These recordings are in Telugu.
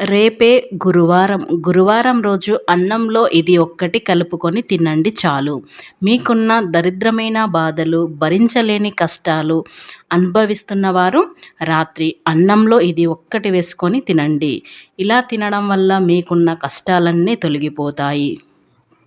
రేపే గురువారం. గురువారం రోజు అన్నంలో ఇది ఒక్కటి కలుపుకొని తినండి చాలు. మీకున్న దరిద్రమైన బాధలు భరించలేని కష్టాలు అనుభవిస్తున్నవారు రాత్రి అన్నంలో ఇది ఒక్కటి వేసుకొని తినండి. ఇలా తినడం వల్ల మీకున్న కష్టాలన్నీ తొలగిపోతాయి.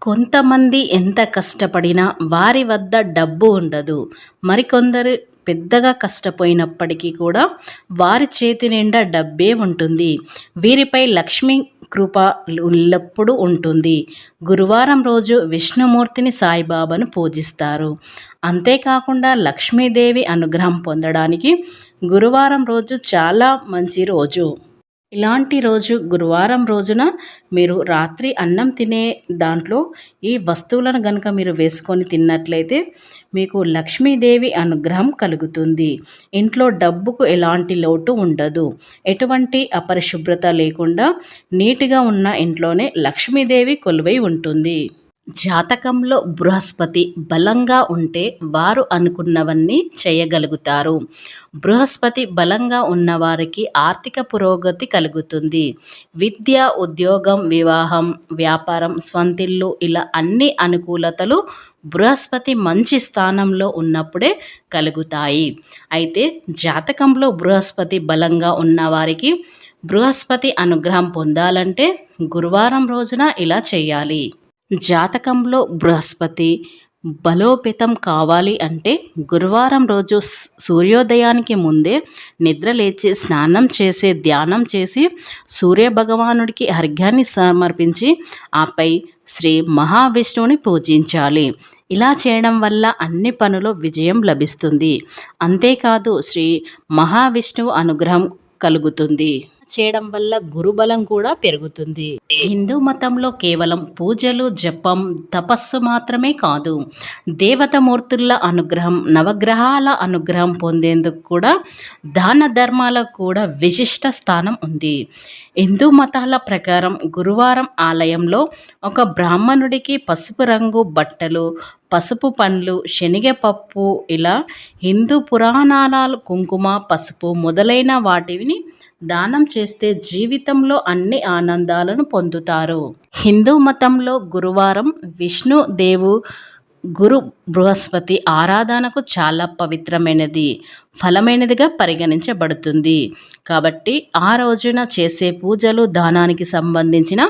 కొంతమంది ఎంత కష్టపడినా వారి వద్ద డబ్బు ఉండదు. మరికొందరు పెద్దగా కష్టపోయినప్పటికీ కూడా వారి చేతి నిండా డబ్బే ఉంటుంది. వీరిపై లక్ష్మీ కృప ఎల్లప్పుడూ ఉంటుంది. గురువారం రోజు విష్ణుమూర్తిని సాయిబాబాను పూజిస్తారు. అంతేకాకుండా లక్ష్మీదేవి అనుగ్రహం పొందడానికి గురువారం రోజు చాలా మంచి రోజు. ఇలాంటి రోజు గురువారం రోజున మీరు రాత్రి అన్నం తినే దాంట్లో ఈ వస్తువులను కనుక మీరు వేసుకొని తిన్నట్లయితే మీకు లక్ష్మీదేవి అనుగ్రహం కలుగుతుంది. ఇంట్లో డబ్బుకు ఎలాంటి లోటు ఉండదు. ఎటువంటి అపరిశుభ్రత లేకుండా నీట్గా ఉన్న ఇంట్లోనే లక్ష్మీదేవి కొలువై ఉంటుంది. జాతకంలో బృహస్పతి బలంగా ఉంటే వారు అనుకున్నవన్నీ చేయగలుగుతారు. బృహస్పతి బలంగా ఉన్నవారికి ఆర్థిక పురోగతి కలుగుతుంది. విద్య ఉద్యోగం వివాహం వ్యాపారం స్వంతిల్లు ఇలా అన్ని అనుకూలతలు బృహస్పతి మంచి స్థానంలో ఉన్నప్పుడే కలుగుతాయి. అయితే జాతకంలో బృహస్పతి బలంగా ఉన్నవారికి బృహస్పతి అనుగ్రహం పొందాలంటే గురువారం రోజున ఇలా చేయాలి. జాతకంలో బృహస్పతి బలోపేతం కావాలి అంటే గురువారం రోజు సూర్యోదయానికి ముందే నిద్ర లేచి స్నానం చేసి ధ్యానం చేసి సూర్య భగవానుడికి అర్ఘ్యాన్ని సమర్పించి ఆపై శ్రీ మహావిష్ణువుని పూజించాలి. ఇలా చేయడం వల్ల అన్ని పనులు విజయం లభిస్తుంది. అంతేకాదు శ్రీ మహావిష్ణువు అనుగ్రహం కలుగుతుంది. చేయడం వల్ల గురుబలం కూడా పెరుగుతుంది. హిందూ మతంలో కేవలం పూజలు జపం తపస్సు మాత్రమే కాదు దేవతమూర్తుల అనుగ్రహం నవగ్రహాల అనుగ్రహం పొందేందుకు కూడా దాన ధర్మాలకు కూడా విశిష్ట స్థానం ఉంది. హిందూ మతాల ప్రకారం గురువారం ఆలయంలో ఒక బ్రాహ్మణుడికి పసుపు రంగు బట్టలు పసుపు పండ్లు శనగపప్పు ఇలా హిందూ పురాణాలు కుంకుమ పసుపు మొదలైన వాటిని దానం చేస్తే జీవితంలో అన్ని ఆనందాలను పొందుతారు. హిందూ మతంలో గురువారం విష్ణు దేవు గురు బృహస్పతి ఆరాధనకు చాలా పవిత్రమైనది. ఫలమైనదిగా పరిగణించబడుతుంది. కాబట్టి ఆ రోజున చేసే పూజలు దానానికి సంబంధించిన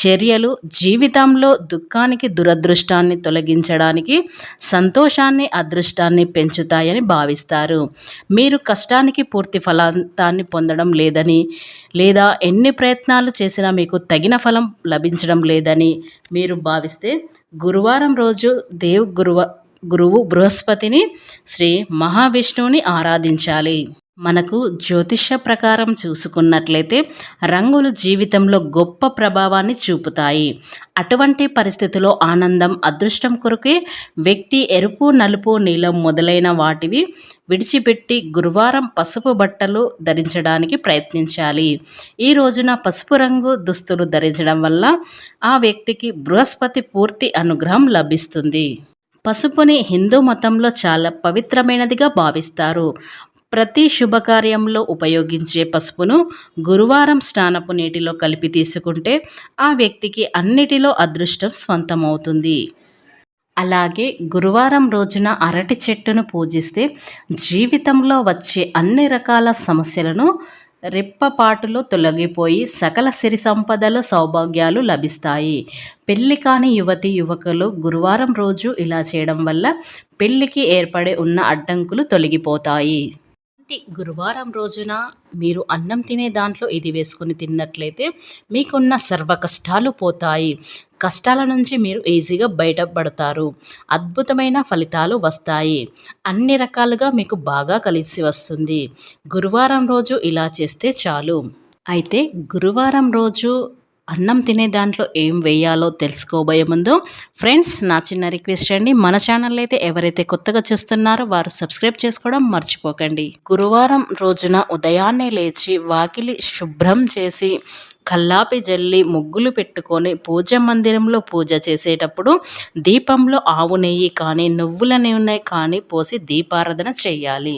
చర్యలు జీవితంలో దుఃఖానికి దురదృష్టాన్ని తొలగించడానికి సంతోషాన్ని అదృష్టాన్ని పెంచుతాయని భావిస్తారు. మీరు కష్టానికి పూర్తి ఫలాంతాన్ని పొందడం లేదని లేదా ఎన్ని ప్రయత్నాలు చేసినా మీకు తగిన ఫలం లభించడం లేదని మీరు భావిస్తే గురువారం రోజు దేవ్ గురువ గురువు బృహస్పతిని శ్రీ మహావిష్ణువుని ఆరాధించాలి. మనకు జ్యోతిష ప్రకారం చూసుకున్నట్లయితే రంగులు జీవితంలో గొప్ప ప్రభావాన్ని చూపుతాయి. అటువంటి పరిస్థితిలో ఆనందం అదృష్టం కొరకే వ్యక్తి ఎరుపు నలుపు నీలం మొదలైన వాటివి విడిచిపెట్టి గురువారం పసుపు బట్టలు ధరించడానికి ప్రయత్నించాలి. ఈ రోజున పసుపు రంగు దుస్తులు ధరించడం వల్ల ఆ వ్యక్తికి బృహస్పతి పూర్తి అనుగ్రహం లభిస్తుంది. పసుపుని హిందూ మతంలో చాలా పవిత్రమైనదిగా భావిస్తారు. ప్రతి శుభకార్యంలో ఉపయోగించే పసుపును గురువారం స్నానపు నీటిలో కలిపి తీసుకుంటే ఆ వ్యక్తికి అన్నిటిలో అదృష్టం స్వంతమవుతుంది. అలాగే గురువారం రోజున అరటి చెట్టును పూజిస్తే జీవితంలో వచ్చే అన్ని రకాల సమస్యలను రెప్పపాటులో తొలగిపోయి సకల సిరి సంపదలు సౌభాగ్యాలు లభిస్తాయి. పెళ్ళి కాని యువతి యువకులు గురువారం రోజు ఇలా చేయడం వల్ల పెళ్ళికి ఏర్పడే ఉన్న అడ్డంకులు తొలగిపోతాయి. గురువారం రోజున మీరు అన్నం తినే దాంట్లో ఇది వేసుకుని తిన్నట్లయితే మీకున్న సర్వ కష్టాలు పోతాయి. కష్టాల నుంచి మీరు ఈజీగా బయటపడతారు. అద్భుతమైన ఫలితాలు వస్తాయి. అన్ని రకాలుగా మీకు బాగా కలిసి వస్తుంది. గురువారం రోజు ఇలా చేస్తే చాలు. అయితే గురువారం రోజు అన్నం తినే దాంట్లో ఏం వేయాలో తెలుసుకోబోయే ముందు ఫ్రెండ్స్ నా చిన్న రిక్వెస్ట్ అండి. మన ఛానల్ అయితే ఎవరైతే కొత్తగా చూస్తున్నారో వారు సబ్స్క్రైబ్ చేసుకోవడం మర్చిపోకండి. గురువారం రోజున ఉదయాన్నే లేచి వాకిలి శుభ్రం చేసి కల్లాపి జల్లి ముగ్గులు పెట్టుకొని పూజ మందిరంలో పూజ చేసేటప్పుడు దీపంలో ఆవు నెయ్యి కానీ నువ్వుల నూనె కానీ పోసి దీపారాధన చేయాలి.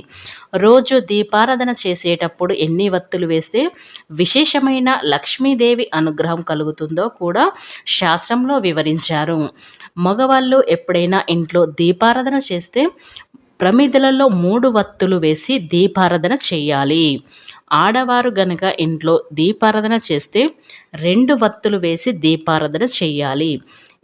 రోజు దీపారాధన చేసేటప్పుడు ఎన్ని వత్తులు వేస్తే విశేషమైన లక్ష్మీదేవి అనుగ్రహం కలుగుతుందో కూడా శాస్త్రంలో వివరించారు. మగవాళ్ళు ఎప్పుడైనా ఇంట్లో దీపారాధన చేస్తే ప్రమిదలలో మూడు వత్తులు వేసి దీపారాధన చేయాలి. ఆడవారు గనక ఇంట్లో దీపారాధన చేస్తే రెండు వత్తులు వేసి దీపారాధన చేయాలి.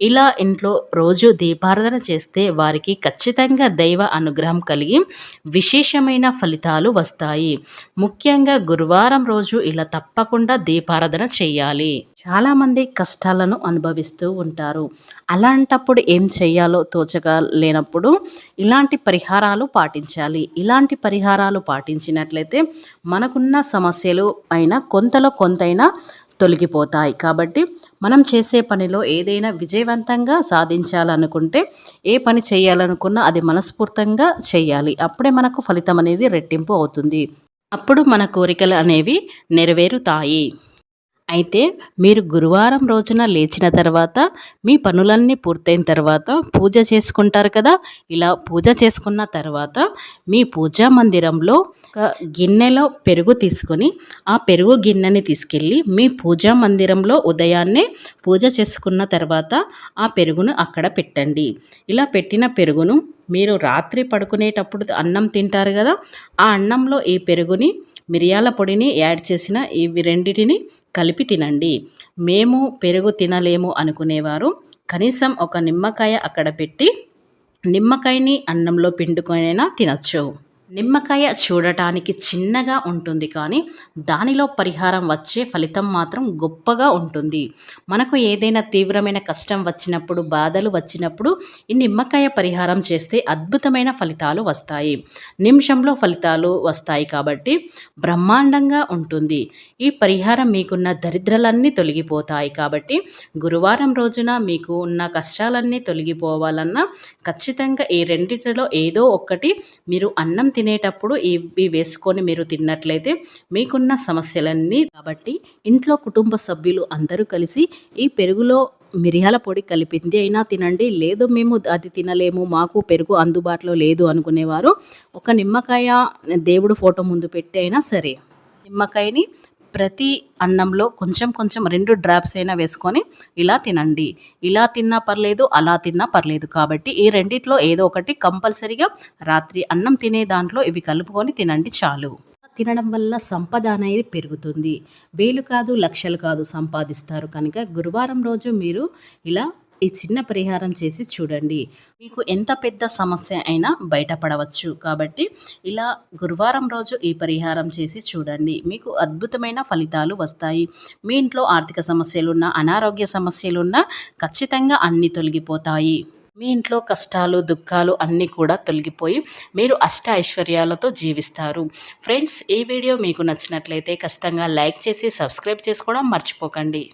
ఇలా ఇంట్లో రోజు దీపారాధన చేస్తే వారికి ఖచ్చితంగా దైవ అనుగ్రహం కలిగి విశేషమైన ఫలితాలు వస్తాయి. ముఖ్యంగా గురువారం రోజు ఇలా తప్పకుండా దీపారాధన చేయాలి. చాలామంది కష్టాలను అనుభవిస్తూ ఉంటారు. అలాంటప్పుడు ఏం చేయాలో తోచగా లేనప్పుడు ఇలాంటి పరిహారాలు పాటించాలి. ఇలాంటి పరిహారాలు పాటించినట్లయితే మనకున్న సమస్యలు అయినా కొంతలో కొంతైనా తొలగిపోతాయి. కాబట్టి మనం చేసే పనిలో ఏదైనా విజయవంతంగా సాధించాలనుకుంటే ఏ పని చేయాలనుకున్నా అది మనస్ఫూర్తంగా చేయాలి. అప్పుడే మనకు ఫలితం అనేది రెట్టింపు అవుతుంది. అప్పుడు మన కోరికలు అనేవి నెరవేరుతాయి. అయితే మీరు గురువారం రోజున లేచిన తర్వాత మీ పనులన్నీ పూర్తయిన తర్వాత పూజ చేసుకుంటారు కదా? ఇలా పూజ చేసుకున్న తర్వాత మీ పూజా మందిరంలో ఒక గిన్నెలో పెరుగు తీసుకొని ఆ పెరుగు గిన్నెని తీసుకెళ్ళి మీ పూజా మందిరంలో ఉదయాన్నే పూజ చేసుకున్న తర్వాత ఆ పెరుగును అక్కడ పెట్టండి. ఇలా పెట్టిన పెరుగును మీరు రాత్రి పడుకునేటప్పుడు అన్నం తింటారు కదా ఆ అన్నంలో ఈ పెరుగుని మిరియాల పొడిని యాడ్ చేసిన ఇవి రెండిటిని కలిపి తినండి. మేము పెరుగు తినలేము అనుకునేవారు. కనీసం ఒక నిమ్మకాయ అక్కడ పెట్టి నిమ్మకాయని అన్నంలో పిండుకొనైనా తినచ్చు. నిమ్మకాయ చూడటానికి చిన్నగా ఉంటుంది కానీ దానిలో పరిహారం వచ్చే ఫలితం మాత్రం గొప్పగా ఉంటుంది. మనకు ఏదైనా తీవ్రమైన కష్టం వచ్చినప్పుడు బాధలు వచ్చినప్పుడు ఈ నిమ్మకాయ పరిహారం చేస్తే అద్భుతమైన ఫలితాలు వస్తాయి. నిమిషంలో ఫలితాలు వస్తాయి కాబట్టి బ్రహ్మాండంగా ఉంటుంది. ఈ పరిహారం మీకున్న దరిద్రలన్నీ తొలగిపోతాయి కాబట్టి గురువారం రోజున మీకు ఉన్న కష్టాలన్నీ తొలగిపోవాలన్నా ఖచ్చితంగా ఈ రెండింటిలో ఏదో ఒక్కటి మీరు అన్నం తినేటప్పుడు ఇవి వేసుకొని మీరు తిన్నట్లయితే మీకున్న సమస్యలన్నీ కాబట్టి ఇంట్లో కుటుంబ సభ్యులు అందరూ కలిసి ఈ పెరుగులో మిరియాల పొడి కలిపింది అయినా తినండి. లేదు మేము అది తినలేము మాకు పెరుగు అందుబాటులో లేదు అనుకునేవారు. ఒక నిమ్మకాయ దేవుడు ఫోటో ముందు పెట్టి అయినా సరే నిమ్మకాయని ప్రతి అన్నంలో కొంచెం కొంచెం రెండు డ్రాప్స్ అయినా వేసుకొని ఇలా తినండి. ఇలా తిన్నా పర్లేదు అలా తిన్నా పర్లేదు. కాబట్టి ఈ రెండిట్లో ఏదో ఒకటి కంపల్సరీగా రాత్రి అన్నం తినే దాంట్లో ఇవి కలుపుకొని తినండి చాలు. తినడం వల్ల సంపద అనేది పెరుగుతుంది. వేలు కాదు లక్షలు కాదు సంపాదిస్తారు. కనుక గురువారం రోజు మీరు ఇలా ఈ చిన్న పరిహారం చేసి చూడండి. మీకు ఎంత పెద్ద సమస్య అయినా బయటపడవచ్చు. కాబట్టి ఇలా గురువారం రోజు ఈ పరిహారం చేసి చూడండి. మీకు అద్భుతమైన ఫలితాలు వస్తాయి. మీ ఇంట్లో ఆర్థిక సమస్యలున్నా అనారోగ్య సమస్యలున్నా ఖచ్చితంగా అన్నీ తొలగిపోతాయి. మీ ఇంట్లో కష్టాలు దుఃఖాలు అన్నీ కూడా తొలగిపోయి మీరు అష్ట ఐశ్వర్యాలతో జీవిస్తారు. ఫ్రెండ్స్ ఈ వీడియో మీకు నచ్చినట్లయితే ఖచ్చితంగా లైక్ చేసి సబ్స్క్రైబ్ చేసుకోవడం మర్చిపోకండి.